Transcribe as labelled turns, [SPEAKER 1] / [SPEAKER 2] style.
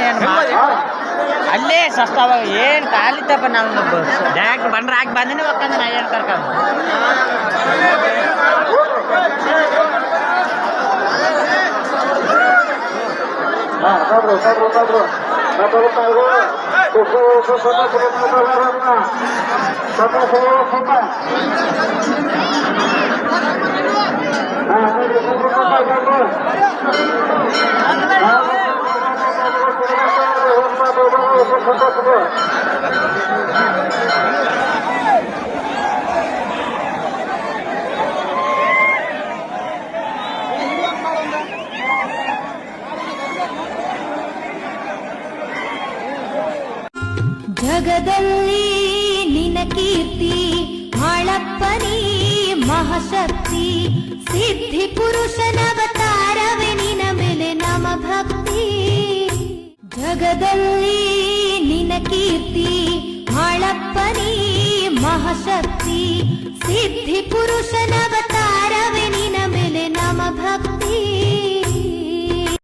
[SPEAKER 1] ಏನು ಅಲ್ಲೇ ಸಸ್ತಾವ ಏನು ಕಾಲಿತ್ತಪ್ಪ ನಾವು ಡೈರೆಕ್ಟ್ ಬಂದ್ರೆ ಹಾಕಿ ಬಂದಿನಿ ಒಕ್ಕಂದ್ರೆ ನಾ ಏನು ಕರ್ಕೊಂಡು
[SPEAKER 2] ಹಾ
[SPEAKER 3] ಜಗದಲ್ಲಿ ನಿನ ಕೀರ್ತಿ ಮಾಳಪ್ಪನಿ ಮಹಾಶಕ್ತಿ. ಸಿದ್ಧಿ ಪುರುಷನವತಾರವೇ ನಿನ ಮೇಲೆ ನಮ ಭಕ್ತಿ ಜಗದಲ್ಲಿ ಮಾಳಪ್ಪನಿ ಮಹಾಶಕ್ತಿ ಸಿದ್ಧಿ ಪುರುಷನವತಾರ